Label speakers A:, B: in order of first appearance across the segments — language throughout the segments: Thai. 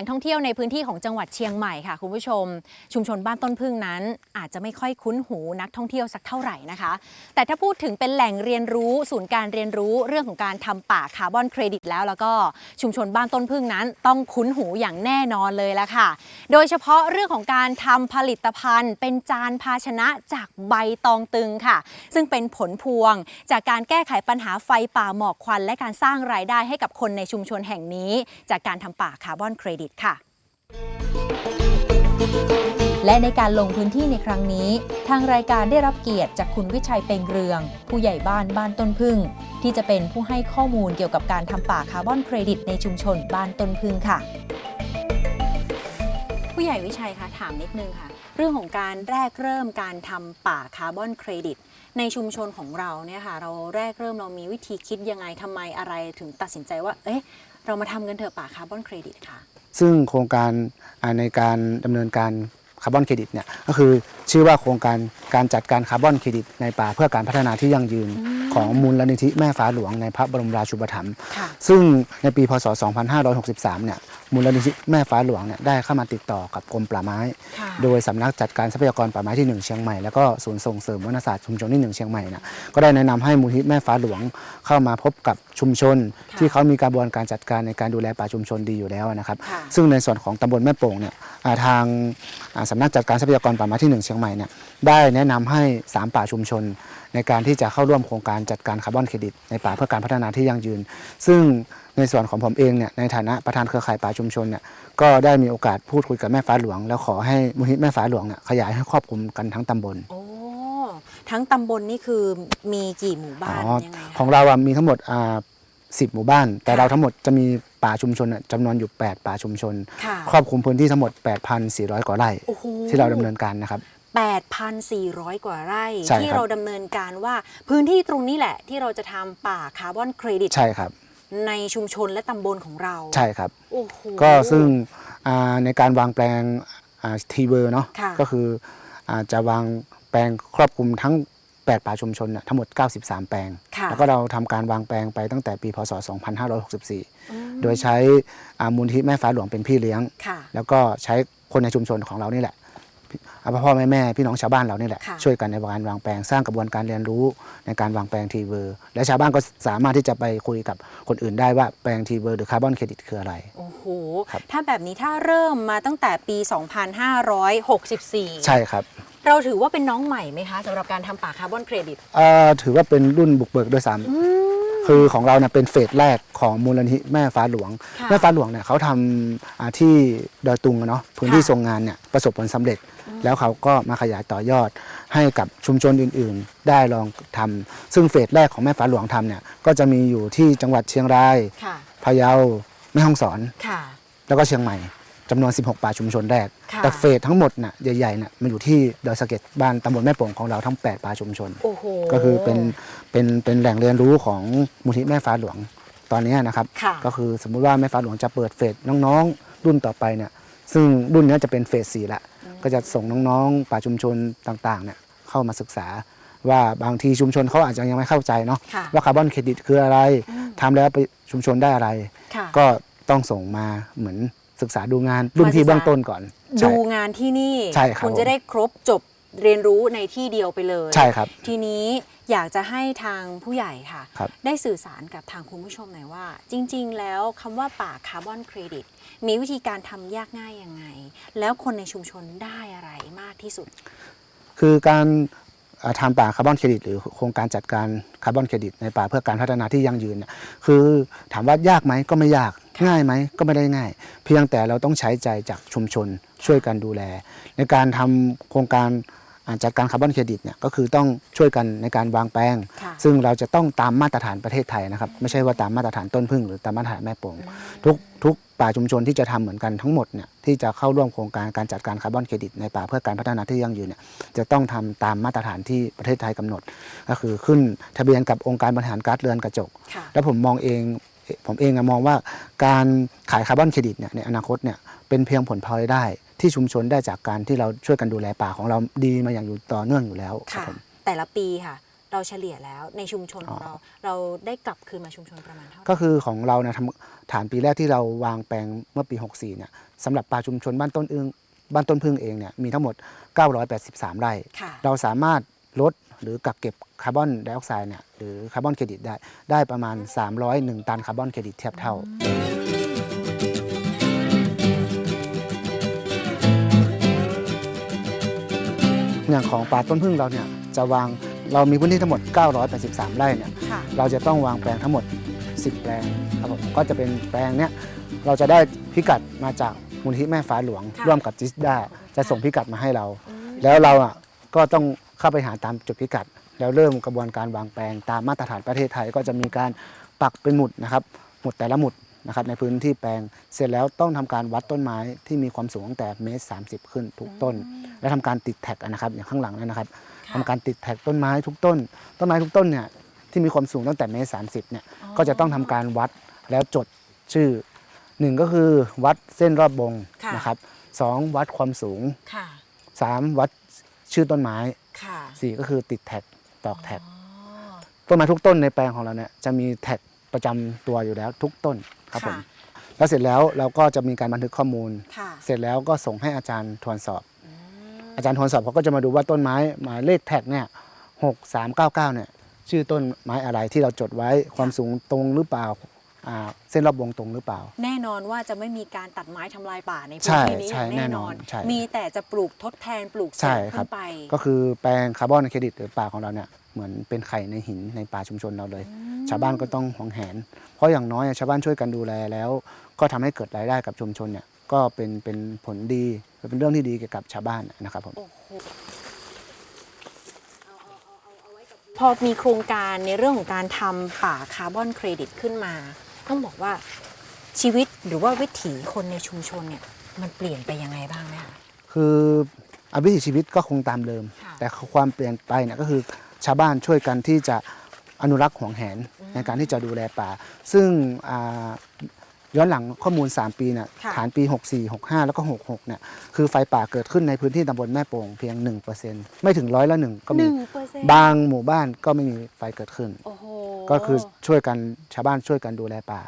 A: ล่งท่องเที่ยวในพื้นที่ของจังหวัดเชียงใหม่ค่ะคุณผู้ชม ชุมชนบ้านต้นพึ่งนั้น อาจจะไม่ค่อยคุ้นหูนักท่องเที่ยวสักเท่าไหร่นะคะ แต่ถ้าพูดถึงเป็นแหล่งเรียนรู้ศูนย์การเรียนรู้เรื่องของการทำป่าคาร์บอนเครดิตแล้วแล้วก็ชุมชนบ้านต้นพึ่งนั้น ต้องคุ้นหูอย่างแน่นอนเลยละค่ะ โดยเฉพาะเรื่องของการทำผลิตภัณฑ์ เป็นจานภาชนะจากใบตองตึงค่ะ ซึ่งเป็นผลพวงจากการแก้ไขปัญหาไฟป่าหมอกควัน และการสร้างรายได้ให้กับคนในชุมชนแห่งนี้ จากการทำป่าคาร์บอนเครดิตค่ะ และในการลงพื้นที่ในครั้งนี้ ทางรายการได้รับเกียรติจากคุณวิชัยเปงเรือง ผู้ใหญ่บ้านบ้านต้นพึ่ง ที่จะเป็นผู้ให้ข้อมูลเกี่ยวกับการทำป่าคาร์บอนเครดิตในชุมชนบ้านต้นพึ่งค่ะ ผู้ใหญ่วิชัยคะถามนิดนึงค่ะ เรื่องของการแรกเริ่มการทำป่าคาร์บอนเครดิตในชุมชนของเราเนี่ยค่ะเราแรกเริ่มเรามีวิธีคิดยังไงทำไมอะไรถึงตัดสินใจว่า เอ๊ะ เรามาทำกันเถอะป่าคาร์บอนเครดิตค่ะ
B: ซึ่งโครงการในการดำเนินการคาร์บอนเครดิตเนี่ยก็คือชื่อว่าโครงการการจัดการคาร์บอนเครดิตในป่าเพื่อการพัฒนาที่ยั่งยืนของมูลนิธิแม่ฟ้าหลวงในพระบรมราชูปถัมภ์
A: ค่ะ
B: ซึ่งในปีพศ 2563 เนี่ยมูลนิธิแม่ฟ้าหลวงเนี่ยได้เข้ามาติดต่อกับกรมป่าไม้
A: ค่ะ
B: โดยสำนักจัดการทรัพยากรป่าไม้ที่ 1 เชียงใหม่แล้วก็ศูนย์ส่งเสริมวัฒนศาสตร์ชุมชนที่ 1 เชียงใหม่นะก็ได้แนะนำให้มูลที่แม่ฟ้าหลวงเข้ามาพบกับชุมชน
A: ค่ะ
B: ที่เขามีกระบวนการจัดการในการดูแลป่าชุมชนดีอยู่แล้วนะครับ
A: ค่ะ
B: ซึ่งในส่วนของตำบลแม่โป่งเนี่ยอ่าทางอ่าสำนักจัดการทรัพยากรป่าไม้ที่ 1 เชียงใหม่เนี่ย ได้แนะนำให้ 3 ป่าชุมชน ในการที่จะเข้าร่วมโครงการจัดการคาร์บอนเครดิตในป่าเพื่อการพัฒนาที่ยั่งยืน ซึ่งในส่วนของผมเองเนี่ยในฐานะประธานเครือข่ายป่าชุมชนเนี่ยก็ได้มีโอกาสพูดคุยกับแม่ฟ้าหลวง แล้วขอให้มูลนิธิแม่ฟ้าหลวงเนี่ยขยายให้ครอบคลุมกันทั้งตำบล
A: โอ้ทั้งตำบลนี่คือมีกี่หมู่บ้าน
B: อ๋อ
A: ยังไง
B: ของ
A: คะ
B: เราอะมีทั้งหมดอ่าสิบหมู่บ้าน แต่
A: ค่ะ
B: เราทั้งหมดจะมีป่าชุมชนอะจำนวนอยู่ 8 ป่าชุมชน
A: ค่ะ
B: ครอบคลุมพื้นที่ทั้งหมด 8,400 กว่าไร่
A: โอ้โห
B: ที่เราดำเนินการนะครับ
A: 8,400 กว่าไร่
B: ใช่ครับ
A: ที่เราดำเนินการว่าพื้นที่ตรงนี้แหละ ที่เราจะทำป่าคาร์บอนเครดิต
B: ใช่ครับ
A: ในชุมชนและตำบลของเรา
B: ใช่ครับ
A: โอ้โห
B: ก็ซึ่งอ่าในการวางแปลงทีเบอร์เนาะ
A: ค่ะ
B: ก็คืออาจะวางแปลงครอบคลุมทั้ง 8 ป่าชุมชนน่ะทั้งหมด 93 แปลง
A: ค่ะ
B: แล้วก็เราทำการวางแปลงไปตั้งแต่ปีพศ
A: อืม
B: 2564 โดยใช้อ่ามูลที่แม่ฟ้าหลวงเป็นพี่เลี้ยง
A: ค่ะ
B: แล้วก็ใช้คนในชุมชนของเรานี่แหละ อ่าพ่อพ่อแม่แม่พี่น้องชาวบ้านเรานี่แหละ
A: ค่ะ
B: ช่วยกันในการวางแปลงสร้างกระบวนการเรียนรู้ในการวางแปลงทีเวอร์และชาวบ้านก็สามารถที่จะไปคุยกับคนอื่นได้ว่าแปลงทีเวอร์หรือคาร์บอนเครดิตคืออะไร
A: โอ้โห
B: ครับ
A: ถ้าแบบนี้ถ้าเริ่มมาตั้งแต่ปี 2564
B: ใช่ครับ
A: เราถือว่าเป็นน้องใหม่ไหมคะสำหรับการทำป่าคาร์บอนเครดิต
B: เอ่อถือว่าเป็นรุ่นบุกเบิกด้วยซ้ำคือของเราเนี่ยเป็นเฟสแรกของมูลนิธิแม่ฟ้าหลวง
A: ค่ะ
B: แม่ฟ้าหลวงเนี่ยเขาทำอ่าที่ดอยตุงอะเนาะพื้นที่
A: ค่ะ
B: ทรงงานเนี่ยประสบผลสำเร็จ แล้วเขาก็มาขยายต่อยอดให้กับชุมชนอื่นๆ ได้ลองทำซึ่งเฟสแรกของแม่ฟ้าหลวงทำเนี่ยก็จะมีอยู่ที่จังหวัดเชียงราย
A: ค่ะ
B: พะเยาแม่ฮ่องสอน
A: ค่ะ
B: แล้วก็เชียงใหม่จำนวน 16 ป่าชุมชนแรก
A: ค่ะ
B: แต่เฟสทั้งหมดน่ะใหญ่ๆน่ะมันอยู่ที่ดอยสะเก็ดบ้านตำบลแม่โป่งของเราทั้ง 8 ป่าชุมชน
A: โอ้โห
B: ก็คือเป็นเป็นเป็นแหล่งเรียนรู้ของมูลที่แม่ฟ้าหลวงตอนนี้นะครับ
A: ค่ะ
B: ก็คือสมมุติว่าแม่ฟ้าหลวงจะเปิดเฟสน้องๆ รุ่นต่อไปเนี่ยซึ่งรุ่นเนี้ยจะเป็นเฟสสี่ละ ก็จะส่งน้องๆป่าชุมชนต่างๆเนี่ยเข้ามาศึกษา ว่าบางทีชุมชนเขาอาจจะยังไม่เข้าใจเนาะ
A: ค่ะ
B: ว่าคาร์บอนเครดิตคืออะไร
A: อืม
B: ทำแล้วไปชุมชนได้อะไร
A: ค่ะ
B: ก็ต้องส่งมาเหมือนศึกษาดูงานรุ่นพี่เบื้องต้นก่อนใช่
A: ดูงานที่นี่
B: ใช่ครับ
A: ณจะได้ครบจบเรียนรู้ในที่เดียวไปเลย
B: ใช่ครับ
A: ทีนี้ อยากจะให้ทางผู้ใหญ่ค่ะ
B: ครับ
A: ได้สื่อสารกับทางคุณผู้ชมหน่อยว่า จริง ๆ แล้วคำว่าป่าคาร์บอนเครดิตมีวิธีการทำยากง่ายยังไง แล้วคนในชุมชนได้อะไรมากที่สุด
B: คือการอ่าทำป่าคาร์บอนเครดิตหรือโครงการจัดการคาร์บอนเครดิตในป่าเพื่อการพัฒนาที่ยั่งยืนเนี่ยคือถามว่ายากไหมก็ไม่ยาก
A: ค่ะ
B: ง่ายไหมก็ไม่ได้ง่าย เพียงแต่เราต้องใช้ใจจากชุมชนช่วยกันดูแล ในการทำโครงการ อ่าจัดการคาร์บอนเครดิตเนี่ยก็คือต้องช่วยกันในการวางแปลง
A: ค่ะ
B: ซึ่งเราจะต้องตามมาตรฐานประเทศไทยนะครับ ไม่ใช่ว่าตามมาตรฐานต้นพึ่งหรือตามมาตรฐานแม่โป่งทุกทุกป่าชุมชนที่จะทำเหมือนกันทั้งหมดเนี่ยที่จะเข้าร่วมโครงการการจัดการคาร์บอนเครดิตในป่าเพื่อการพัฒนาที่ยั่งยืนเนี่ยจะต้องทำตามมาตรฐานที่ประเทศไทยกำหนด ก็คือขึ้นทะเบียนกับองค์การบริหารก๊าซเรือนกระจก
A: ค่ะ
B: แล้วผมมองเองผมเองอะมองว่าการขายคาร์บอนเครดิตเนี่ยในอนาคตเนี่ยเป็นเพียงผลพลอยได้ ที่ชุมชนได้จากการที่เราช่วยกันดูแลป่าของเราดีมาอย่างอยู่ต่อเนื่องอยู่แล้วครับ
A: ค่ะ
B: ผม
A: แต่ละปีค่ะ เราเฉลี่ยแล้วในชุมชนของ
B: อ๋อ
A: เรา เราได้กลับคืนมาชุมชนประมาณเท่าไหร่
B: ก็คือของเราเนี่ยทำฐานปีแรกที่เราวางแปลงเมื่อปี 64เนี่ยสำหรับป่าชุมชนบ้านต้นอึงบ้านต้นพึ่งเองเนี่ยมีทั้งหมด 983 ไร่
A: ค่ะ
B: เราสามารถลดหรือกักเก็บคาร์บอนไดออกไซด์เนี่ยหรือคาร์บอนเครดิตได้ ได้ประมาณ 301 ตันคาร์บอนเครดิตเทียบเท่า อ ย่างของป่าต้นพึ่งเราเนี่ยจะวางเรามีพื้นที่ทั้งหมด 983 ไร่เนี่ย
A: ค่ะ
B: เราจะต้องวางแปลงทั้งหมด 10 แปลงครับผมก็จะเป็นแปลงเนี้ยเราจะได้พิกัดมาจากมูลที่แม่ฟ้าหลวง
A: ค่ะ
B: ร่วมกับจิสดาจะส่งพิกัดมาให้เรา
A: อืม
B: แล้วเราอะก็ต้องเข้าไปหาตามจุดพิกัด แล้วเริ่มกระบวนการวางแปลงตามมาตรฐานประเทศไทยก็จะมีการปักเป็นหมุดนะครับ หมุดแต่ละหมุด นะครับในพื้นที่แปลงเสร็จแล้วต้องทำการวัดต้นไม้ที่มีความสูงตั้งแต่เมตรสาขึ้นทุกต้น และทำการติดแท็กนะครับอย่างข้างหลังนั่นนะครับ
A: ค่ะ
B: ทำการติดแท็กต้นไม้ทุกต้น ต้นไม้ทุกต้นเนี่ยที่มีความสูงตั้งแต่เมตรสาเนี่ยก็จะต้องทำการวัดแล้วจดชื่อหนึ่งก็คือวัดเส้นรอบบง
A: ค่ะ
B: นะครับสองวัดความสูง
A: ค่ะ
B: สามวัดชื่อต้นไม้
A: ค่ะ
B: สี่ก็คือติดแท็กตอกแท็ก
A: อ๋อ
B: ต้นไม้ทุกต้นในแปลงของเราเนี่ยจะมีแท็ก ประจำตัวอยู่แล้วทุกต้นครับผม
A: ค่ะ
B: แล้วเสร็จแล้วเราก็จะมีการบันทึกข้อมูล
A: ค่ะ
B: เสร็จแล้วก็ส่งให้อาจารย์ทวนสอบ
A: อืม
B: อาจารย์ทวนสอบเขาก็จะมาดูว่าต้นไม้หมายเลขแท็กเนี่ยหกสามเก้าเก้าเนี่ยชื่อต้นไม้อะไรที่เราจดไว้ความสูงตรงหรือเปล่าอ่าเส้นรอบวงตรงหรือเปล่า
A: แน่นอนว่าจะไม่มีการตัดไม้ทำลายป่าใน
B: ใช่
A: พื้นที่นี้อ
B: ใช่
A: ย่าง
B: แน่
A: แน่
B: น
A: น
B: อ
A: อนน
B: ใช่
A: มีแต่จะปลูกทดแทนปลูกเสริ
B: ใช่
A: ม
B: ครั
A: ขึ้
B: บ
A: นไป
B: ก็คือแปลงคาร์บอนเครดิตหรือป่าของเราเนี่ย เหมือนเป็นไข่ในหินในป่าชุมชนเราเลย ชาวบ้านก็ต้องหวงแหน เพราะอย่างน้อยชาวบ้านช่วยกันดูแลแล้ว ก็ทำให้เกิดรายได้กับชุมชนเนี่ยก็เป็นเป็นผลดีเป็นเรื่องที่ดีเกี่ยวกับชาวบ้านนะครับผม
A: โอ้โหพอมีโครงการในเรื่องของการทำป่าคาร์บอนเครดิตขึ้นมา ต้องบอกว่าชีวิตหรือว่าวิถีคนในชุมชนเนี่ยมันเปลี่ยนไปยังไงบ้างไหมคะ
B: คืออวิถีชีวิตก็คงตามเดิม
A: ค่ะ
B: แต่ความเปลี่ยนไปเนี่ยก็คือ ชาวบ้านช่วยกันที่จะอนุรักษ์หวงแหนในการที่จะดูแลป่า ซึ่งอ่าย้อนหลังข้อมูล 3 ปีเนี่ย
A: ค่ะ
B: ฐานปี 64 65 แล้วก็ 66 เนี่ยคือไฟป่าเกิดขึ้นในพื้นที่ตำบลแม่โป่งเพียง 1%ไม่ถึงร้อยละหนึ่งก็
A: ห
B: มี
A: นึ่งเปอร์เซ็นต์
B: บางหมู่บ้านก็ไม่มีไฟเกิดขึ้น
A: โอ้โห
B: ก็คือช่วยกันชาวบ้านช่วยกันดูแลป่า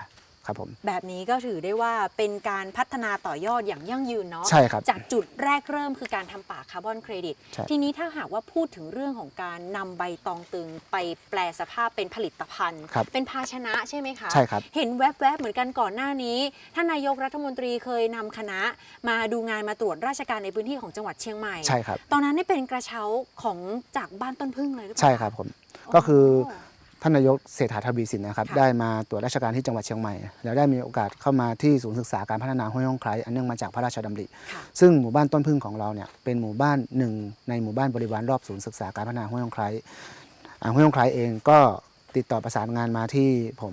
B: ครับผม
A: แบบนี้ก็ถือได้ว่าเป็นการพัฒนาต่อยอดอย่างยั่งยืนเนาะ
B: ใช่ครับ
A: จากจุดแรกเริ่มคือการทำป่าคาร์บอนเครดิต
B: ใช่
A: ทีนี้ถ้าหากว่าพูดถึงเรื่องของการนำใบตองตึงไปแปลสภาพเป็นผลิตภัณฑ์
B: ครับ
A: เป็นภาชนะใช่ไหมคะ
B: ใช่ครับ
A: เห็นแวบๆเหมือนกันก่อนหน้านี้ท่านนายกรัฐมนตรีเคยนำคณะ มาดูงานมาตรวจราชการในพื้นที่ของจังหวัดเชียงใหม่
B: ใช่ครับ
A: ตอนนั้นนี่เป็นกระเช้าของจากบ้านต้นพึ่งเลยหรือเปล่า
B: ใช่ครับผมก็คือ
A: โท่า
B: นนายกเศรษฐาทวีสินนะครับ
A: ค่ะ
B: ได้มาตรวจราชการที่จังหวัดเชียงใหม่ แล้วได้มีโอกาสเข้ามาที่ศูนย์ศึกษาการพัฒนาห้วยห้องไคล้อันเนื่องมาจากพระราชดำริ
A: ค่ะ
B: ซึ่งหมู่บ้านต้นพึ่งของเราเนี่ยเป็นหมู่บ้านหนึ่งในหมู่บ้านบริวารรอบศูนย์ศึกษาการพัฒนาห้วยห้องไคล้อ่าห้วยห้องไคล้เองก็ติดต่อประสานงานมาที่ผม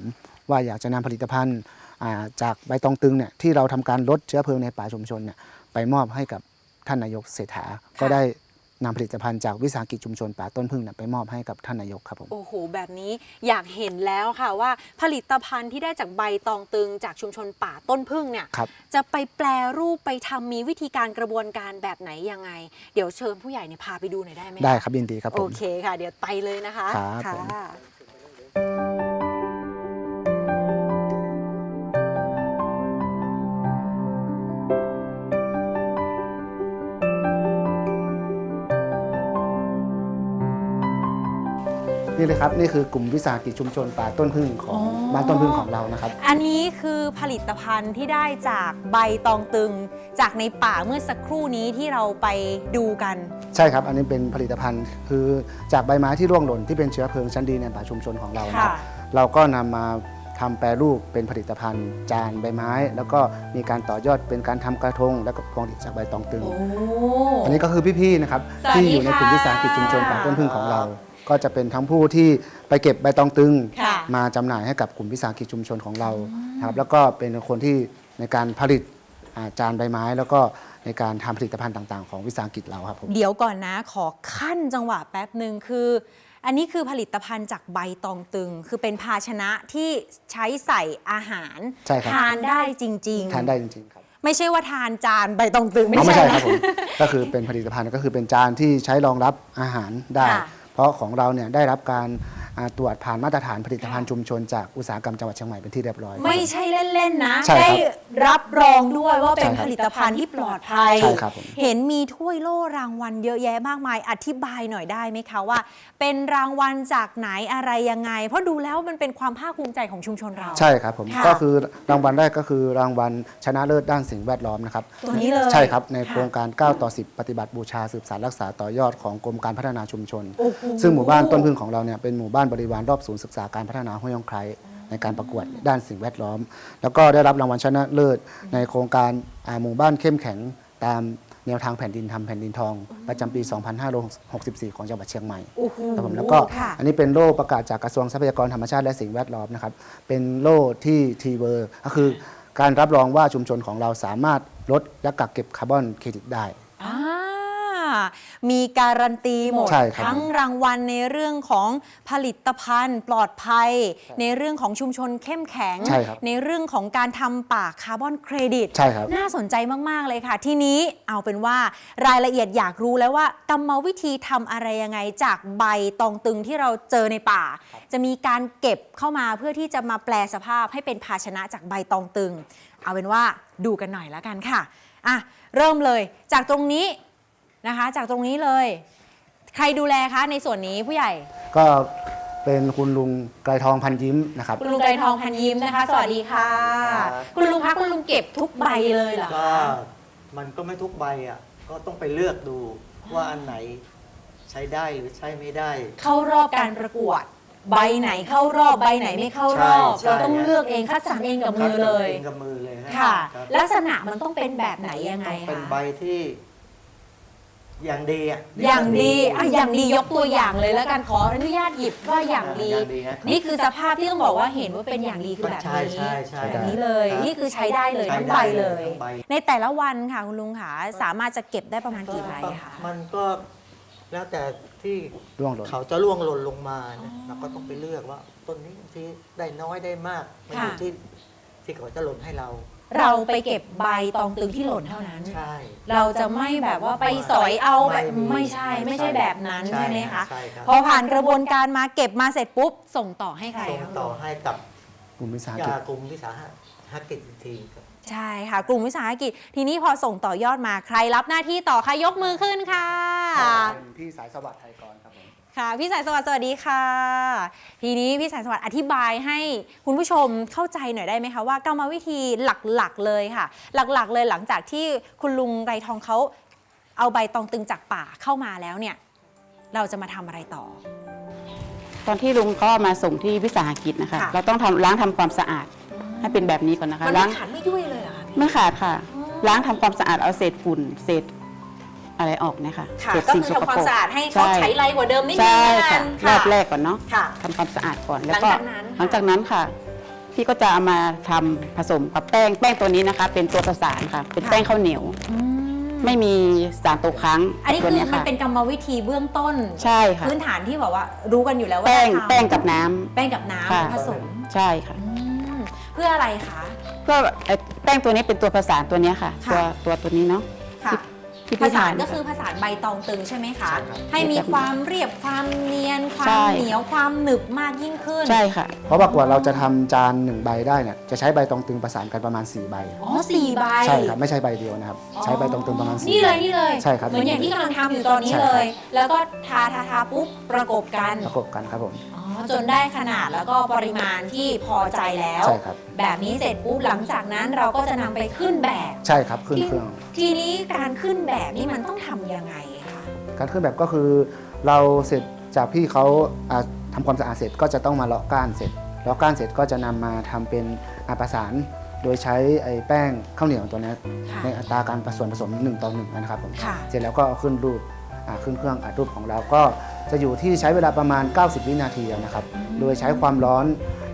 B: ว่าอยากจะนำผลิตภัณฑ์อ่าจากใบตองตึงเนี่ยที่เราทำการลดเชื้อเพลิงในป่าชุมชนเนี่ยไปมอบให้กับท่านนายกเศรษฐาก็ได้ นำผลิตภัณฑ์จากวิสาหกิจชุมชนป่าต้นพึ่งเนี่ยไปมอบให้กับท่านนายกครับผม
A: โอ้โห แบบนี้อยากเห็นแล้วค่ะว่าผลิตภัณฑ์ที่ได้จากใบตองตึงจากชุมชนป่าต้นพึ่งเนี่ย
B: ครับ
A: จะไปแปลรูปไปทำมีวิธีการกระบวนการแบบไหนยังไง เดี๋ยวเชิญผู้ใหญ่เนี่ยพาไปดูหน่อยได้ไหมะ
B: ได้ครับยินดีครับผ
A: โอ
B: ม
A: เคค่ะ เดี๋ยวไปเลยนะคะ
B: ครับผม
A: ค่ะ
B: นี่เลยครับนี่คือกลุ่มวิสาหกิจชุมชนป่าต้นพึ่งของ
A: อ๋อ
B: บ้านต้นพึ่งของเรานะครับ
A: อันนี้คือผลิตภัณฑ์ที่ได้จากใบตองตึง จากในป่าเมื่อสักครู่นี้ที่เราไปดูกัน
B: ใช่ครับ อันนี้เป็นผลิตภัณฑ์คือจากใบไม้ที่ร่วงหล่นที่เป็นเชื้อเพลิงชั้นดีในป่าชุมชนของเรานะครับ
A: ค่ะ
B: เราก็นำมาทำแปรรูปเป็นผลิตภัณฑ์ จานใบไม้ แล้วก็มีการต่อยอดเป็นการทำกระทง แล้วก็พวงหลีดจากใบตองตึง
A: โอ้
B: อันนี้ก็คือพี่ๆนะครับ
A: สวัสดี
B: ที่อยู่ในกลุ่มวิสาหกิจชุมชน
A: ค่ะ
B: ป่าต้นพึ่งของเรา ก็จะเป็นทั้งผู้ที่ไปเก็บใบตองตึง
A: ค่ะ
B: มาจำหน่ายให้กับกลุ่มวิสาหกิจชุมชนของเรานะครับแล้วก็เป็นคนที่ในการผลิตอ่าจานใบไม้ แล้วก็ในการทำผลิตภัณฑ์ต่าง ๆ ของวิสาหกิจเราครับผม
A: เดี๋ยวก่อนนะขอขั้นจังหวะแป๊บหนึ่งคือ อันนี้คือผลิตภัณฑ์จากใบตองตึง คือเป็นภาชนะที่ใช้ใส่อาหาร
B: ใช่ครับ
A: ทานได้จริง ๆ
B: ทานได้จริงๆครับ
A: ไม่ใช่ว่าทานจานใบตองตึง
B: อ๋อไม่ใช่
A: นะครับ
B: ผม ก็คือเป็นผลิตภัณฑ์ก็คือเป็นจานที่ใช้รองรับอาหารได้
A: ค่ะ
B: เพราะของเราเนี่ยได้รับการ อ่าตรวจผ่านมาตรฐานผลิตภัณฑ์ชุมชนจากอุตสาหกรรมจังหวัดเชียงใหม่เป็นที่เรียบร้อย
A: ไม่ใช่เล่นๆนะ
B: ใช่ครับ
A: ได้รับรองด้วยว่าเป็น
B: ใช่ครับ
A: ผลิตภัณฑ์ที่ปลอดภัย
B: ใช่ครับผม
A: เห็นมีถ้วยโล่รางวัลเยอะแยะมากมาย อธิบายหน่อยได้ไหมคะว่า เป็นรางวัลจากไหนอะไรยังไง เพราะดูแล้วมันเป็นความภาคภูมิใจของชุมชนเรา
B: ใช่ครับผม
A: ค่ะ
B: ก็คือรางวัลแรกก็คือรางวัลชนะเลิศด้านสิ่งแวดล้อมนะครับ
A: ตัวนี้เลย
B: ใช่ครับในโครง
A: ค่ะ
B: การ 9 ต่อ 10 ปฏิบัติบูชาสืบสารรักษาต่อยอดของกรมการพัฒนาชุมชน
A: โอ้โห
B: ซึ่งหมู่บ้านต้นพึ่งของเราเนี่ยเป็นหมู่บ้านบริวารรอบศูนย์ศึกษาการพัฒนาห้วยยองไคร้ในการประกวดด้านสิ่งแวดล้อม แล้วก็ได้รับรางวัลชนะเลิศในโครงการอ่าหมู่บ้านเข้มแข็งตามแนวทางแผ่นดินทำแผ่นดินทอง ประจำปี 2564 ของจังหวัดเชียงใหม่
A: โอ้โห
B: ครับผมแล้วก็
A: ค่ะ
B: อันนี้เป็นโล่ประกาศจากกระทรวงทรัพยากรธรรมชาติและสิ่งแวดล้อมนะครับ เป็นโล่ที่ทีเวอร์ก็คือการรับรองว่าชุมชนของเราสามารถลดและกักเก็บคาร์บอนเครดิตได้
A: อ่า มีการันตีหมด
B: ใช่ครับ
A: ทั้งรางวัลในเรื่องของผลิตภัณฑ์ปลอดภัย ในเรื่องของชุมชนเข้มแข็ง
B: ใช่ครับ
A: ในเรื่องของการทำป่าคาร์บอนเครดิต
B: ใช่ครับ
A: น่าสนใจมาก ๆ เลยค่ะ ทีนี้เอาเป็นว่ารายละเอียดอยากรู้แล้วว่ากรรมวิธีทำอะไรยังไงจากใบตองตึงที่เราเจอในป่า จะมีการเก็บเข้ามาเพื่อที่จะมาแปลสภาพให้เป็นภาชนะจากใบตองตึง เอาเป็นว่าดูกันหน่อยแล้วกันค่ะอะ เริ่มเลยจากตรงนี้ นะคะ จากตรงนี้เลย ใครดูแลคะในส่วนนี้ผู้ใหญ่
B: ก็เป็นคุณลุงไกรทองพันยิ้มนะครับ
A: คุณลุงไกรทองพันยิ้มนะคะ สวัสดีค่ะ
C: ครับ
A: คุณลุงคะคุณลุงเก็บทุกใบเลยเหรอ
C: ก็
A: คะ
C: มันก็ไม่ทุกใบอะ ก็ต้องไปเลือกดูว่าอันไหนใช้ได้หรือใช้ไม่ได้
A: เข้ารอบการประกวด ใบไหนเข้ารอบใบไหนไม่เข้ารอบ
C: ใช่ใช่
A: เราต้องเลือกเองคัดสรรเองกับมือเลย
C: เองกับมือเลยฮ
A: ค่ะ
C: รับ
A: ลักษณะมันต้องเป็นแบบไหนยังไง
C: เป็น
A: คะ
C: ใบที่ อย่างดีอะ
A: อย่างดีอะอย่างดียกตัวอย่างเลยแล้วกันขออนุญาตหยิบว่าอย่างดี
C: อย่างดีฮะ
A: นี่คือสภาพที่ต้องบอกว่าเห็นว่าเป็นอย่างดีคือแบบ
C: ใช่
A: นี้
C: ใช่ใช่
A: แบบนี้เลย
C: ครับ
A: นี่คือใช้ได้เลย
C: ใช้
A: ทั้ง
C: ได้
A: ใบเลย
C: ทั้งใบ
A: ในแต่ละวันค่ะคุณลุงค่ะสามารถจะเก็บได้ประมาณกี่ใบคะ
C: มันก็แล้วแต่ที่
B: ร่วงหล่น
C: เขาจะล่วงหล่นลงมาเนี่ยเราก็ต้องไปเลือกว่าต้นนี้บางทีได้น้อยได้มากมันอยู่
A: ค่ะ
C: ที่ที่เขาจะหล่นให้เรา
A: เราไปเก็บใบตองตึงที่หล่นเท่านั้น
C: ใช่
A: เราจะไม่แบบว่าไปสอยเอาแบบ
C: ไม่มี
A: ไม่ใช่ไม่ใช่แบบนั้น
C: ใช่
A: ใช่ไหมคะ
C: ใช่ครับ
A: พอผ่านกระบวนการมาเก็บมาเสร็จปุ๊บ ส่งต่อให้ใคร
C: ส่ง
A: คะ
C: ต่อให้กับ
B: กลุ่มวิสาห
C: ยา
B: กิจ
C: กลุ่มวิสาหกิจอีกทีครับ
A: ใช่ค่ะ กลุ่มวิสาหกิจ ทีนี้พอส่งต่อยอดมาใครรับหน้าที่ต่อคะยกมือขึ้นค่ะ
B: เป็นพี่สายสวัสดิ์ไทยกรครับผม
A: ค่ะพี่สายสวัสดิ์สวัสดีค่ะ ทีนี้พี่สายสวัสดิ์อธิบายให้คุณผู้ชมเข้าใจหน่อยได้ไหมคะว่ากรรมวิธีหลักๆเลยค่ะ หลักๆเลยหลังจากที่คุณลุงไรทองเขาเอาใบตองตึงจากป่าเข้ามาแล้วเนี่ย เราจะมาทำอะไรต่อ
D: ตอนที่ลุงเขาเอามาส่งที่วิสาหกิจนะคะ
A: ค่ะ
D: เราต้องทำล้างทำความสะอาดให้เป็นแบบนี้ก่อนนะคะ
A: มัน
D: ล้า
A: ไม่
D: ง
A: ขาดไม่ยุ่ยเลยเหรอคะพี่
D: ไม่ขาดค่ะ ล้างทำความสะอาดเอาเศษฝุ่น เศษ อะไรออกเนะคะ
A: ค่ะ
D: เศษ
A: ก็
D: สิ่ง
A: คือ
D: สก
A: ทำความ
D: ปรก
A: สะอาดให้เขาใช้ไรกว่าเดิมนิดนึ
D: ใช่
A: ง
D: ค่ะ
A: น
D: รอบแรกก่อนเนาะ
A: ค่ะ
D: ทำความสะอาดก่อนแล้วก็
A: หลังจากนั้นค่ะ
D: หลังจากนั้นค่ะ พี่ก็จะเอามาทำผสมกับแป้งแป้งตัวนี้นะคะ เป็นตัวประสานค่ะ เป็นแป้งข้าวเหนียว
A: อืม
D: ไม่มีสารตกค้าง
A: อันนี้
D: ตัว
A: คือ
D: เนี้ย
A: มัน
D: ค่ะ
A: เป็นกรรมวิธีเบื้องต้น
D: ใช่ค่ะ
A: พื้นฐานที่แบบว่ารู้กันอยู่แล้วว่า
D: แป้ง
A: จะทำ
D: แป้งกับน้ำ
A: แป้งกับน้ำ
D: ค่ะ
A: ผสม
D: ใช่ค่ะ
A: อืมเพื่ออะไรคะ
D: ก็ไอ้แป้งตัวนี้เป็นตัวผสานตัวเนี้ยค่ะ
A: ค่ะ
D: ตัวตัวตัวนี้เนาะ
A: ค่ะ
D: ที่
A: ผ
D: พี่
A: สาน
D: ท
A: ก็คือผสานใบตองตึงใช่ไหมคะ
B: ใช่ครับ
A: ให้มีความเรียบความเนียน ควา
D: ใช่
A: มเหนียวความหนึบมากยิ่งขึ้น
D: ใช่ค่ะ
B: เพราะว่ากว่าเราจะทำจานหนึ่งใบได้เนี่ยจะใช้ใบตองตึงประสานกันประมาณ4ใบ
A: อ๋อสี่ใบ
B: ใช่ครับไม่ใช่ใบเดียวนะครับใช้ใบตองตึงประมาณสี่
A: นี่เลยนี่เลย
B: ใช่ครับ
A: เหมือนอย่างที่กำลังทำอยู่ตอนนี้
B: ใช่
A: เล
B: ครับ
A: ยแล้วก็ทาทาทาปุ๊บประกบกัน
B: ประกบกันครับผม
A: อ๋อจนได้ขนาดแล้วก็ปริมาณที่พอใจแล้ว
B: ใช่ครับ
A: แบบนี้เสร็จปุ๊บหลังจากนั้นเราก็จะนำไปขึ้นแบบ
B: ใช่ครับขึ้นเครื่อง
A: ทีนี้การขึ้นแบบนี้มันต้องทำยังไงคะ
B: การขึ้นแบบก็คือเราเสร็จจากพี่เขาอ่าทำความสะอาดเสร็จก็จะต้องมาเลาะก้านเสร็จแล้วก้านเสร็จก็จะนำมาทำเป็นอาประสาน โดยใช้ไอ้แป้งข้าวเหนียวตัวเนี้ย
A: ค่ะ
B: ในอัตราการผสมผสม1ต่อ1นะครับผม
A: ค่ะ
B: เสร็จแล้วก็เอาขึ้นรูปอ่าขึ้นเครื่องอัดรูปของเราก็จะอยู่ที่ใช้เวลาประมาณ 90 วินาทีนะครับ โดยใช้ความร้อน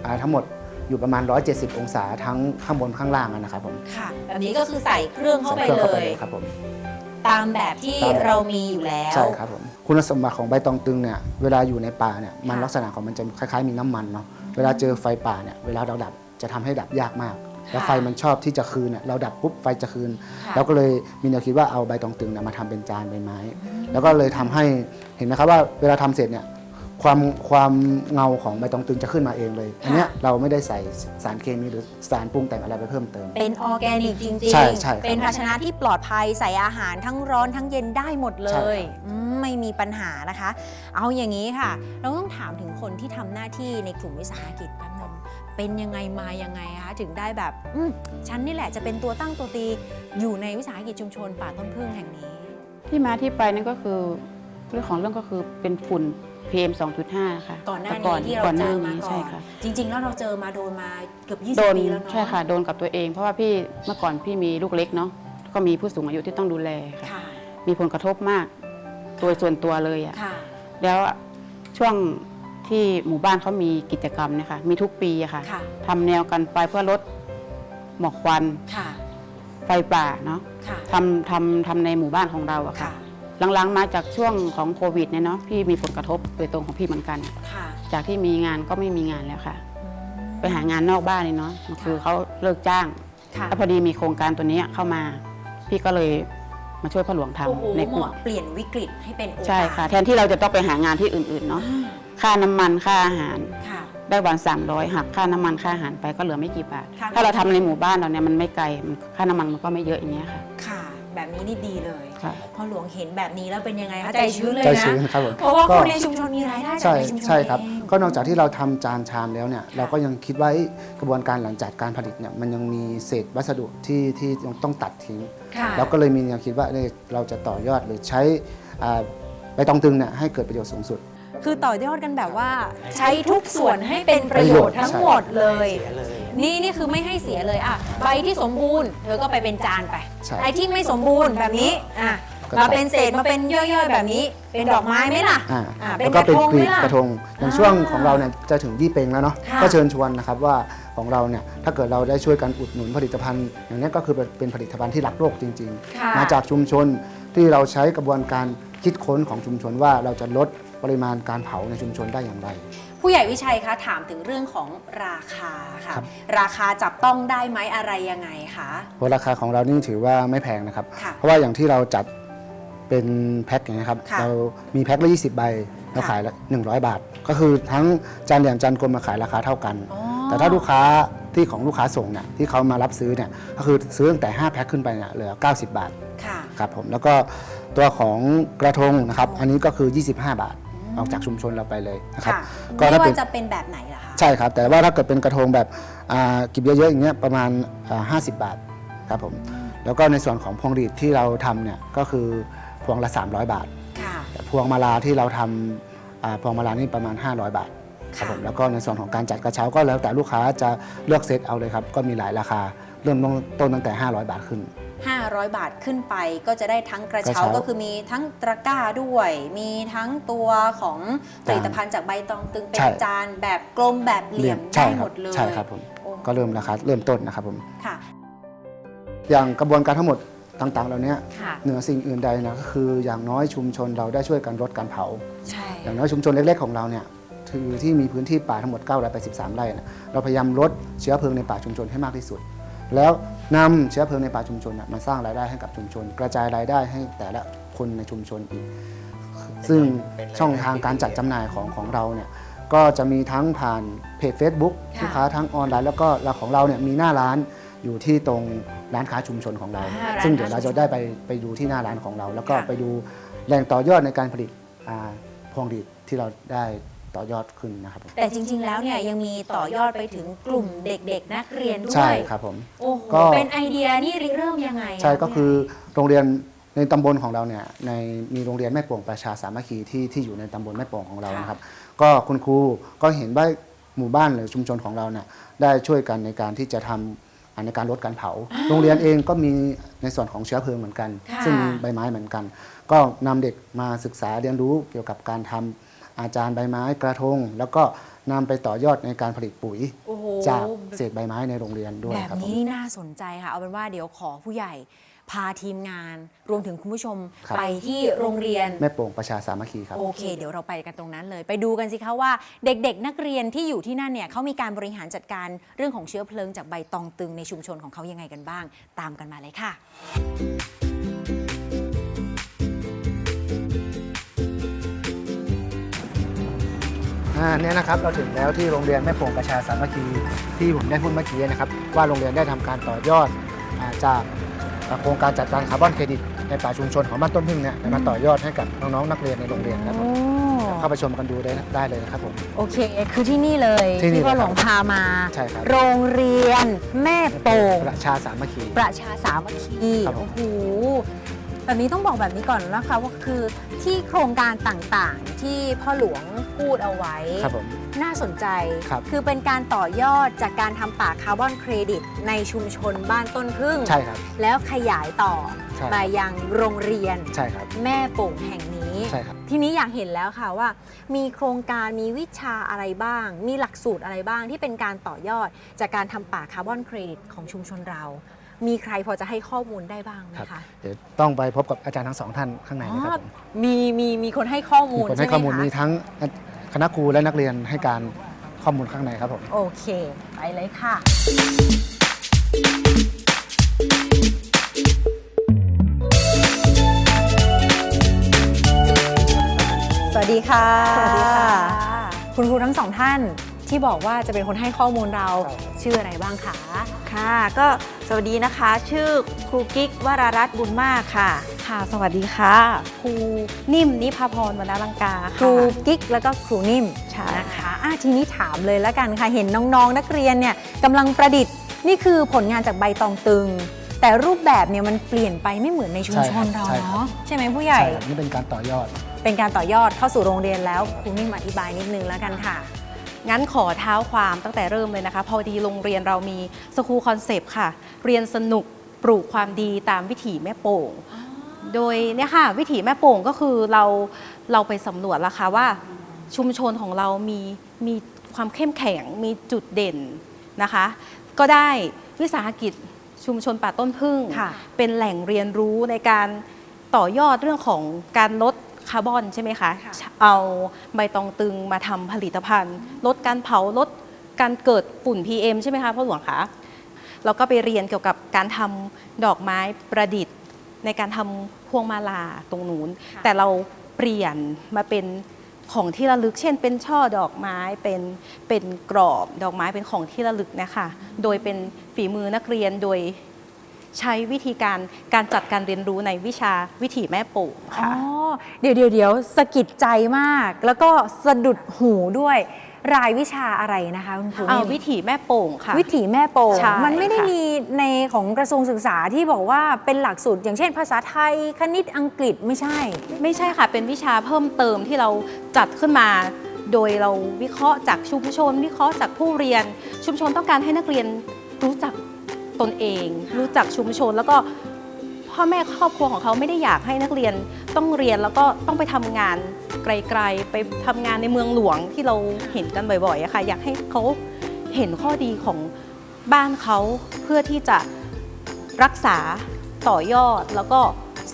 B: อาทั้งหมด อยู่ประมาณ 170 องศาทั้งข้างบนข้างล่างอะนะครับผม
A: ค่ะแบบนี้ก็คือใส่เครื่องเข้าไป
B: ใส่ค
A: เล
B: รื่อง
A: ย
B: ครับผม
A: ตามแบบที่
B: ตามแบบ
A: เรามีอยู่แล้ว
B: ใช่ครับผมคุณสมบัติของใบตองตึงเนี่ยเวลาอยู่ในป่าเนี่ยมัน
A: ค่ะ
B: ลักษณะของมันจะคล้ายๆมีน้ำมันเนาะเวลาเจอไฟป่าเนี่ยเวลาเราดับจะทำให้ดับยากมาก แล้วไฟมันชอบที่จะคืนเนี่ยเราดับปุ๊บไฟจะคืน
A: ค่ะ
B: เราก็เลยมีแนวคิดว่าเอาใบตองตึงเนี่ยมาทำเป็นจานใบไม้ แล้วก็เลยทำให้เห็นไหมครับว่าเวลาทำเสร็จเนี่ย ความความเงาของใบตองตึงจะขึ้นมาเองเลย อันเนี้ยเราไม่ได้ใส่สารเคมีหรือสารปรุงแต่งอะไรไปเพิ่มเติม
A: เป็นออร์แกนิกจริง
B: ใช่ใช่ครับ
A: เป็นภาชนะที่ปลอดภัยใส่อาหารทั้งร้อนทั้งเย็นได้หมดเล
B: ใช่
A: ย
B: ครับ
A: อืมไม่มีปัญหานะคะ เอาอย่างนี้ค่ะ เราต้องถามถึงคนที่ทำหน้าที่ในกลุ่มวิสาหกิจแป๊บนึงเป็นยังไงมายังไงคะถึงได้แบบอืมฉันนี่แหละจะเป็นตัวตั้งตัวตีอยู่ในวิสาหกิจชุมชนป่าต้นพึ่งแห่งนี้
D: ที่มาที่ไปนั่นก็คือ เรื่องของเรื่องก็คือเป็นฝุ่น PM 2.5 ค่ะ
A: ก่อนหน้า
D: แต่
A: นี้ที่เรา
D: ก่อน
A: เจ
D: หน้า
A: อมา
D: นี้
A: ก่อ
D: ใช่
A: น
D: ค่ะ
A: จริง ๆ แล้วเราเจอมาโดนมาเกือบ
D: โดน
A: 20ปีแล้วเนาะ
D: ใช่ค่ะ โดนกับตัวเอง เพราะว่าพี่เมื่อก่อนพี่มีลูกเล็กเนาะก็มีผู้สูงอายุที่ต้องดูแลค่ะ
A: ค่ะ
D: มีผลกระทบมากโดยส่วนตัวเลยอะ
A: ค่ะ
D: แล้วช่วงที่หมู่บ้านเขามีกิจกรรมเนะคะมีทุกปีอะค่ะ
A: ค่ะ
D: ทำแนวกันไฟเพื่อลดหมอกควัน
A: ค่ะ
D: ไฟป่าเนาะ
A: ค่ะ
D: ทำทำทำในหมู่บ้านของเราอะค่ะ
A: ค่ะ
D: หลังๆมาจากช่วงของโควิดเนี่ยเนาะพี่มีผลกระทบโดยตรงของพี่เหมือนกัน
A: ค่ะ
D: จากที่มีงานก็ไม่มีงานแล้วค่ะ
A: อืม
D: ไปหางานนอกบ้านเลยเนาะมันคือเขาเลิกจ้าง
A: ค่ะ
D: แล้วพอดีมีโครงการตัวเนี้ยเข้ามา พี่ก็เลยมาช่วยพ่อหลวงทำ
A: โอ้โห
D: ใน
A: ห
D: ก
A: ม
D: ลุ่
A: ว
D: ม
A: กเปลี่ยนวิกฤตให้เป็นโอกาส
D: ใช่ค่ะ แทนที่เราจะต้องไปหางานที่อื่นๆเนาะ
A: อ่า
D: ค่าน้ำมันค่าอาหาร
A: ค่ะ
D: ได้วัน300หักค่าน้ำมันค่าอาหารไปก็เหลือไม่กี่บาท
A: ค่ะ
D: ถ้าเราทำในหมู่บ้านเราเนี่ยมันไม่ไกลมันค่าน้ำมันมันก็ไม่เยอะอย่างเงี้ยค่ะ
A: ค่ะ แบบนี้นี่ดีเลย
D: ค่ะ
A: พอหลวงเห็นแบบนี้แล้วเป็นยังไงคะใจชื้นเลย
B: ใจ
A: นะ
B: ชื้นครับผม
A: เพราะว่า
B: ก็
A: คนในชุมชนมีรายได้จาก
B: ใช่
A: ในชุมชน
B: ใช่ครับ
A: เอง
B: ก็นอกจากที่เราทำจานชามแล้วเนี่ยเราก็ยังคิดว่าเอ้ยกระบวนการหลังจากการผลิตเนี่ยมันยังมีเศษวัสดุที่ที่ยังต้องตัดทิ้ง
A: ค่ะ
B: เราก็เลยมีแนวคิดว่าเอ้ยเราจะต่อยอดหรือใช้อ่าใบตองตึงเนี่ยให้เกิดประโยชน์สูงสุด
A: คือต่อยอดกันแบบว่า ใช้ทุกส่วนให้เป็นประโยชน์ทั้งหมดเลย
C: เสียเลย
A: นี่นี่คือไม่ให้เสียเลยอะใบที่สมบูรณ์เธอก็ไปเป็นจานไป
B: ใช่
A: ไอ้ที่ไม่สมบูรณ์แบบนี้อะ
B: ก็
A: มาเป็นเศษมาเป็นย่อยๆแบบนี้ เป็นดอกไม้ไหมล่ะ
B: อ่า
A: อ่า
B: แล้วก็เป็น
A: เป็นกระทง
B: กลีบ
A: ไหมล่ะ
B: กระทงอย่าง
A: อ่า
B: ช่วงของเราเนี่ยจะถึงยี่เปงแล้วเนาะ
A: ค่ะ
B: ก็เชิญชวนนะครับว่าของเราเนี่ยถ้าเกิดเราได้ช่วยกันอุดหนุนผลิตภัณฑ์ อย่างนี้ก็คือเป็นผลิตภัณฑ์ที่รักโลกจริง
A: ค่ะ
B: ๆมาจากชุมชนที่เราใช้กระบวนการคิดค้นของชุมชนว่าเราจะลด ปริมาณการเผาในชุมชนได้อย่างไร
A: ผู้ใหญ่วิชัยคะถามถึงเรื่องของราคาค่ะ
B: ครับ
A: ราคาจับต้องได้ไหมอะไรยังไงคะ
B: เพราะราคาของเรานี่ถือว่าไม่แพงนะครับ
A: ค่ะ
B: เพราะว่าอย่างที่เราจัดเป็นแพ็คอย่างนี้ยครับ
A: ค่ะ
B: เรามีแพ็คละ20 ใบเรา
A: ค่ะ
B: ขายละ100 บาท ก็คือทั้งจานเหลี่ยมจานกลมมาขายราคาเท่ากัน
A: อ๋อ
B: แต่ถ้าลูกค้าที่ของลูกค้าส่งเนี่ยที่เขามารับซื้อเนี่ยก็คือซื้อตั้งแต่ 5 แพ็คขึ้นไปเนี่ยเหลือ 90 บาท
A: ค่ะ
B: ครับผมแล้วก็ตัวของกระทงนะครับ อันนี้ก็คือ 25 บาท ออกจากชุมชนเราไปเลยนะครับ
A: ค่ะ
B: ก็
A: ไม่
B: ถ้าเป็
A: ว่านจะเป็นแบบไหนล่ะคะ
B: ใช่ครับ แต่ว่าถ้าเกิดเป็นกระทงแบบอ่ากิบเยอะๆอย่างเงี้ยประมาณอ่า50 บาทครับผมแล้วก็ในส่วนของพวงหรีดที่เราทำเนี่ยก็คือพวงละ 300 บาท
A: ค่ะ
B: แต่พวงมาลาที่เราทำอ่าพวงมาลานี่ประมาณ 500 บาทครับผมแล้วก็ในส่วนของการจัดกระเช้าก็แล้วแต่ลูกค้าจะเลือกเซตเอาเลยครับ ก็มีหลายราคาเริ่มต้นตั้งแต่ 500 บาทขึ้น
A: 500 บาทขึ้นไป ก็จะได้ทั้งกระ
B: กระ
A: เช้า
B: เช้า
A: ก็คือมีทั้งตะกร้าด้วย มีทั้งตัวของผ
B: จาน
A: ลิตภัณฑ์จากใบตองตึงเป็
B: ใช่
A: นจานแบบกลมแบบเหลี่ยม
B: ใช่
A: ได้
B: ค
A: ห
B: รั
A: มดเลย
B: ใช่ครับผม
A: โอ้
B: ก็เริ่มราคาเริ่มต้นนะครับผม
A: ค่ะ
B: อย่างกระบวนการทั้งหมดต่างๆ เหล่านี้
A: ค่ะ
B: เหนือสิ่งอื่นใดนะก็คืออย่างน้อยชุมชนเราได้ช่วยกันลดการเผา
A: ใช่
B: อย่างน้อยชุมชนเล็กๆของเราเนี่ยถือที่มีพื้นที่ป่าทั้งหมด983ไร่นะเราพยายามลดเชื้อเพลิงในป่าชุมชนให้มากที่สุด แล้วนำเชื้อเพลิงในป่าชุมชนน่ะมาสร้างรายได้ให้กับชุมชน กระจายรายได้ให้แต่ละคนในชุมชนอีก ซึ่ง
C: เป็นรายได้
B: ช่องทางการจัดจำหน่ายของของเราเนี่ยก็จะมีทั้งผ่านเพจ Facebook
A: ค่ะ
B: ลูกค้าทั้งออนไลน์ แล้วก็เราของเราเนี่ยมีหน้าร้านอยู่ที่ตรงร้านค้าชุมชนของเรา
A: อ่า
B: ซึ่ง
A: ร้าน
B: เดี๋ยว
A: ค้า
B: เราจะได้ไปไปดูที่หน้าร้านของเรา แล้วก็
A: ค่ะ
B: ไปดูแหล่งต่อยอดในการผลิตอ่าพวงหรีดที่เราได้ ต่อยอดขึ้นนะครับผม
A: แต่จริง ๆ แล้วเนี่ยยังมีต่อยอดไปถึงกลุ่มเด็ก ๆ นักเรียนด้
B: ใช่
A: วย
B: ครับผม
A: โอ้โห
B: ก็
A: เป็นไอเดียนี่ริเริ่มยังไงะ
B: ใช่ก็คือ
A: ผู้ใหญ่
B: โรงเรียนในตำบลของเราเนี่ยในมีโรงเรียนแม่โป่งประชาสามัคคีที่ที่อยู่ในตำบลแม่โป่งของเรานะครับ ก็คุณครูก็เห็นว่าหมู่บ้านหรือชุมชนของเราเนี่ยได้ช่วยกันในการที่จะทำอ่าในการลดการเผา โรงเรียนเองก็มีในส่วนของเชื้อเพลิงเหมือนกัน
A: ค่ะ
B: ซึ่งมีใบไม้เหมือนกัน ก็นำเด็กมาศึกษาเรียนรู้เกี่ยวกับการทำ อาจารย์ใบไม้กระทง แล้วก็นำไปต่อยอดในการผลิตปุ๋ย
A: โอ้โห
B: จากเศษใบไม้ในโรงเรียนด้วย
A: แบบ
B: ครับผม
A: นี้น่าสนใจค่ะ เอาเป็นว่าเดี๋ยวขอผู้ใหญ่พาทีมงาน รวมถึงคุณผู้ชม
B: ครับ
A: ไปที่โรงเรียน
B: แม่โป่งประชาสามัคคีครับ
A: โอเค เดี๋ยวเราไปกันตรงนั้นเลย ไปดูกันสิคะว่าเด็กๆ นักเรียนที่อยู่ที่นั่นเนี่ยเขามีการบริหารจัดการเรื่องของเชื้อเพลิงจากใบตองตึงในชุมชนของเขายังไงกันบ้าง ตามกันมาเลยค่ะ
B: อ่าเนี่ยนะครับเราถึงแล้วที่โรงเรียนแม่โป่งประชาสามัคคีที่ผมได้พูดเมื่อกี้นะครับว่าโรงเรียนได้ทำการต่อยอดอาจากโครงการจัดการคาร์บอนเครดิตในป่าชุมชนของบ้านต้นพึ่งเนี่ยมาต่อยอดให้กับน้องๆนักเรียนในโรงเรียนนะครับผมเข้าไปชมกันดูได้ได้เลยนะครับผม
A: โอเค คือที่นี่เลย
B: ที่นี่
A: พ่อ
B: เลย
A: หล
B: ครับ
A: วงพามา
B: ใช่ครับ
A: โรงเรียนแม่โป่ง
B: ประชาสามัคคี
A: ประชาสามัคคี
B: ครับผม
A: โอ้โห แบบนี้ต้องบอกแบบนี้ก่อนนะคะว่าคือที่โครงการต่างๆ ที่พ่อหลวงพูดเอาไว้
B: ครับผม
A: น่าสนใจ
B: ครับ
A: อเป็นการต่อยอดจากการทำป่าคาร์บอนเครดิต ในชุมชนบ้านต้นพึ่ง
B: ใช่ครับ
A: แล้วขยายต่อ
B: ใช่
A: ไปยังโรงเรียน
B: ใช่ครับ
A: แม่โป่งแห่งนี้
B: ใช่ครับ
A: ทีนี้อยากเห็นแล้วค่ะว่า มีโครงการมีวิชาอะไรบ้าง มีหลักสูตรอะไรบ้างที่เป็นการต่อยอดจากการทำป่าคาร์บอนเครดิตของชุมชนเรา มีใครพอจะให้ข้อมูลได้บ้างไหม
B: ครับ
A: คะ
B: เดี๋ยวต้องไปพบกับอาจารย์ทั้งสองท่านข้างในเลยครับผม
A: มีมีมีคนให้ข้อมู
B: มี
A: ล
B: คนให้
A: ใช่ไหม
B: ข้อมูล
A: คะ
B: มีทั้งคณะครูและนักเรียนให้การข้อมูลข้างในครับผม
A: โอเค ไปเลยค่ะ สวัสดีค่ะ
E: สวัสดีค่ะ
A: คุณครูทั้งสองท่าน ที่บอกว่าจะเป็นคนให้ข้อมูลเรา
B: ครับ
A: ชื่ออะไรบ้างคะ
E: ค่ะ ก็สวัสดีนะคะ ชื่อครูกิ๊กวรารัตน์บุญมากค่ะ ค่ะ สวัสดีค่ะ ครูนิ่มนิพาพรวรรณลังกา
A: ค
E: ค่ะ
A: รูกิ๊กแล้วก็ครูนิ่ม
E: ใช่
A: นะคะอะทีนี้ถามเลยแล้วกันค่ะเห็นน้องๆ นักเรียนเนี่ยกำลังประดิษฐ์นี่คือผลงานจากใบตองตึงแต่รูปแบบเนี่ยมันเปลี่ยนไปไม่เหมือนในชุมชนเรา
B: ใช่ครับ
A: เนาะใช่ไหมผู้ใหญ่
B: ใช่ครับนี่เป็นการต่อยอด
A: เป็นการต่อยอดเข้าสู่โรงเรียนแล้วครูนิ่มอธิบายนิดนึงแล้วกันค่ะ
E: งั้นขอเท้าความตั้งแต่เริ่มเลยนะคะ พอดีโรงเรียนเรามีสคูลคอนเซปต์ค่ะ เรียนสนุกปลูกความดีตามวิถีแม่โป่ง โดยเนี่ยค่ะวิถีแม่โป่งก็คือเราเราไปสำรวจแล้วค่ะว่าชุมชนของเรามีมีความเข้มแข็งมีจุดเด่นนะคะ ก็ได้วิสาหกิจชุมชนป่าต้นพึ่ง
A: ค่ะ
E: เป็นแหล่งเรียนรู้ในการต่อยอดเรื่องของการลด คาร์บอนใช่ไหมคะ เอาใบตองตึงมาทำผลิตภัณฑ์ ลดการเผาลดการเกิดฝุ่น PM ใช่ไหมคะพ่อหลวงคะเราก็ไปเรียนเกี่ยวกับการทำดอกไม้ประดิษฐ์ ในการทำพวงมาลาตรงนู้น แต่เราเปลี่ยนมาเป็นของที่ระลึก เช่น เป็นช่อดอกไม้เป็นเป็นกรอบดอกไม้เป็นของที่ระลึกนะคะ โดยเป็นฝีมือนักเรียนโดย ใช้วิธีการการจัดการเรียนรู้ในวิชาวิถีแม่โป่ง
A: อ๋อ
E: ค่ะ
A: เดี๋ยวเดี๋ยวเดี๋ยวสะกิดใจมาก แล้วก็สะดุดหูด้วย รายวิชาอะไรนะคะคุณครู
E: เอา
A: นิ่ม
E: วิถีแม่โป่งค่ะ
A: วิถีแม่โป่ง
E: ใช่
A: มันไม่ได้
E: ค่ะ
A: มีในของกระทรวงศึกษาที่บอกว่าเป็นหลักสูตรอย่างเช่น ภาษาไทยคณิตอังกฤษไม่ใช่
E: ไม่ใช่ค่ะ เป็นวิชาเพิ่มเติมที่เราจัดขึ้นมา โดยเราวิเคราะห์จากชุมชน วิเคราะห์จากผู้เรียน ชุมชนต้องการให้นักเรียนรู้จัก ตนเอง รู้จักชุมชน แล้วก็พ่อแม่ครอบครัวของเขาไม่ได้อยากให้นักเรียนต้องเรียนแล้วก็ต้องไปทำงานไกลๆ ไปทำงานในเมืองหลวงที่เราเห็นกันบ่อยๆอะค่ะอยากให้เขาเห็นข้อดีของบ้านเขาเพื่อที่จะรักษาต่อยอดแล้วก็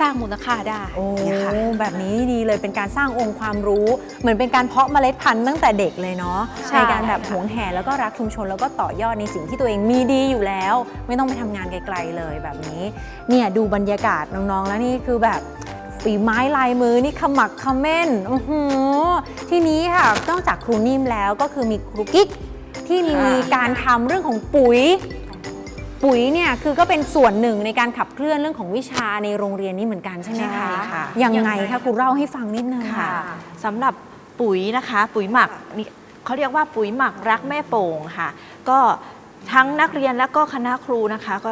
E: สร้างมูลค่าได้
A: โอ้
E: เนี่ยค่ะ
A: แบบนี้ดีเลยเป็นการสร้างองค์ความรู้ เหมือนเป็นการเพาะเมล็ดพันธุ์ตั้งแต่เด็กเลยเนาะ
E: ใช่
A: ในการแบบหวงแหนแล้วก็รักชุมชนแล้วก็ต่อยอดในสิ่งที่ตัวเองมีดีอยู่แล้ว ไม่ต้องไปทำงานไกลๆเลยแบบนี้เนี่ยดูบรรยากาศน้องๆ แล้วนี่คือแบบฝีไม้ลายมือนี่ขมักเขม้นอื้อหือทีนี้ค่ะนอกจากครูนิ่มแล้วก็คือมีครูกิ๊กที่มี
E: ค่ะ
A: การทำเรื่องของปุ๋ย ปุ๋ยเนี่ยคือก็เป็นส่วนหนึ่งในการขับเคลื่อนเรื่องของวิชาในโรงเรียนนี้เหมือนกันใช่ไหม
D: ใช่
A: คะ
D: ค่ะ
A: ยังไง คะครูเล่าให้ฟังนิดนึง
D: ค่ะ
A: ค่ะ
D: สำหรับปุ๋ยนะคะ ปุ๋ยหมักนี่เขาเรียกว่าปุ๋ยหมักรักแม่โป่งค่ะ ก็ทั้งนักเรียนและก็คณะครูนะคะ ก็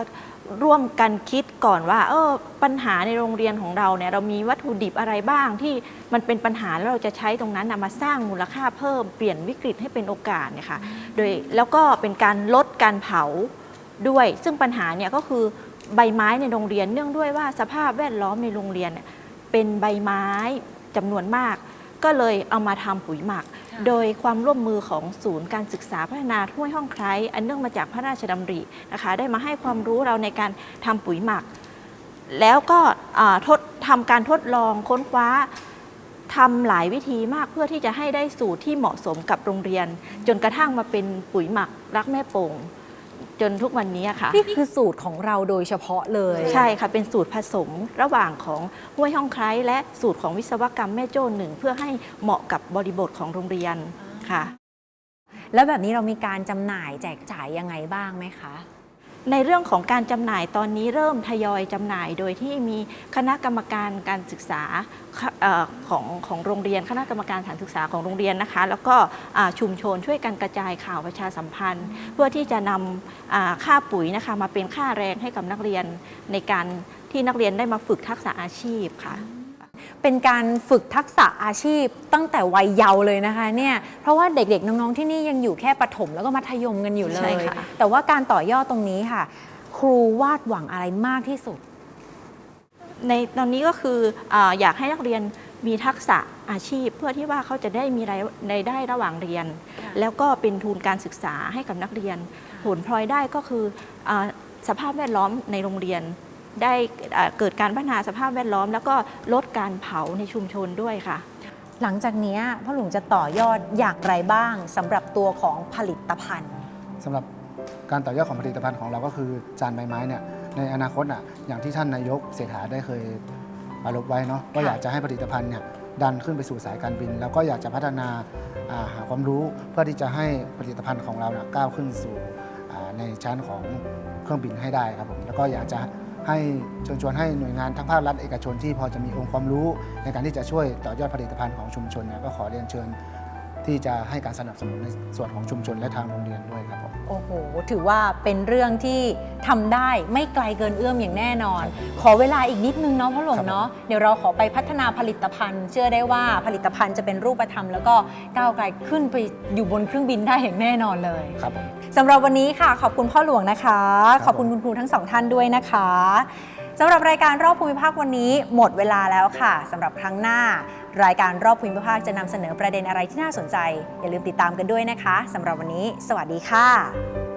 F: ร่วมกันคิดก่อนว่าเออปัญหาในโรงเรียนของเราเนี่ยเรามีวัตถุดิบอะไรบ้างที่มันเป็นปัญหาแล้วเราจะใช้ตรงนั้นนะมาสร้างมูลค่าเพิ่มเปลี่ยนวิกฤตให้เป็นโอกาสเนี่ยค่ะโดยแล้วก็เป็นการลดการเผา ด้วย ซึ่งปัญหาเนี่ยก็คือใบไม้ในโรงเรียนเนื่องด้วยว่าสภาพแวดล้อมในโรงเรียนเนี่ยเป็นใบไม้จำนวนมาก ก็เลยเอามาทำปุ๋ยหมัก โดยความร่วมมือของศูนย์การศึกษาพัฒนาห้วยห้องไคร้อันเนื่องมาจากพระราชดำรินะคะ ได้มาให้ความรู้เราในการทำปุ๋ยหมัก แล้วก็อ่าทดทำการทดลองค้นคว้าทำหลายวิธีมากเพื่อที่จะให้ได้สูตรที่เหมาะสมกับโรงเรียน จนกระทั่งมาเป็นปุ๋ยหมักรักแม่โป่ง จนทุกวันนี้ค่ะ
A: นี่คือสูตรของเราโดยเฉพาะเลย
F: ใช่ค่ะ เป็นสูตรผสมระหว่างของห้วยห้องไคร้และสูตรของวิศวกรรมแม่โจ้หนึ่งเพื่อให้เหมาะกับบริบทของโรงเรียนค่ะ
A: แล้วแบบนี้เรามีการจำหน่ายแจกจ่ายยังไงบ้างไหมคะ
F: ในเรื่องของการจำหน่ายตอนนี้เริ่มทยอยจำหน่าย โดยที่มีคณะกรรมการการศึกษาของของโรงเรียน คณะกรรมการสถานศึกษาของโรงเรียนนะคะ แล้วก็ชุมชนช่วยกันกระจายข่าวประชาสัมพันธ์ เพื่อที่จะนำค่าปุ๋ยนะคะมาเป็นค่าแรงให้กับนักเรียนในการที่นักเรียนได้มาฝึกทักษะอาชีพค่ะ
A: เป็นการฝึกทักษะอาชีพตั้งแต่วัยเยาว์เลยนะคะเนี่ยเพราะว่าเด็กๆน้องๆที่นี่ยังอยู่แค่ประถมแล้วก็มัธยมกันอยู่เล
F: ใช่
A: ย
F: ค่ะ
A: แต่ว่าการต่อยอดตรงนี้ค่ะ ครูวาดหวังอะไรมากที่สุด
F: ในตอนนี้ก็คืออาอยากให้นักเรียนมีทักษะอาชีพ เพื่อที่ว่าเขาจะได้มีรายรายได้ระหว่างเรียน แล้วก็เป็นทุนการศึกษาให้กับนักเรียน ผลพลอยได้ก็คืออาสภาพแวดล้อมในโรงเรียน ได้เกิดการพัฒนาสภาพแวดล้อม แล้วก็ลดการเผาในชุมชนด้วยค่ะ
A: หลังจากนี้พ่อหลวงจะต่อยอดอย่างไรบ้างสำหรับตัวของผลิตภัณฑ์
B: สำหรับการต่อยอดของผลิตภัณฑ์ของเราก็คือจานใบไม้เนี่ยในอนาคตอะอย่างที่ท่านนายกเศรษฐาได้เคยปรารภไว้เนาะก็อยากจะให้ผลิตภัณฑ์เนี่ยดันขึ้นไปสู่สายการบิน แล้วก็อยากจะพัฒนาหาความรู้เพื่อที่จะให้ผลิตภัณฑ์ของเราเนี่ยก้าวขึ้นสู่ในชั้นของเครื่องบินให้ได้ครับผมแล้วก็อยากจะ ให้เชิญชวนให้หน่วยงานทั้งภาครัฐเอกชนที่พอจะมีองค์ความรู้ในการที่จะช่วยต่อยอดผลิตภัณฑ์ของชุมชนเนี่ยก็ขอเรียนเชิญ ที่จะให้การสนับสนุนในส่วนของชุมชนและทางโรงเรียนด้วยครับผม
A: โอ้โห ถือว่าเป็นเรื่องที่ทำได้ไม่ไกลเกินเอื้อมอย่างแน่นอน ขอเวลาอีกนิดนึงเนาะพ่อหลวง
B: ครับผม
A: เนาะเดี๋ยวเราขอไปพัฒนาผลิตภัณฑ์ เชื่อได้ว่าผลิตภัณฑ์จะเป็นรูปธรรม แล้วก็ก้าวไกลขึ้นไปอยู่บนเครื่องบินได้อย่างแน่นอนเลย
B: ครับผม
A: สำหรับวันนี้ค่ะ ขอบคุณพ่อหลวงนะคะ
B: ครับ
A: ขอบคุณคุณครูทั้งสองท่านด้วยนะคะ สำหรับรายการรอบภูมิภาควันนี้หมดเวลาแล้วค่ะสำหรับครั้งหน้า รายการรอบภูมิภาคจะนำเสนอประเด็นอะไรที่น่าสนใจ อย่าลืมติดตามกันด้วยนะคะสำหรับวันนี้ สวัสดีค่ะ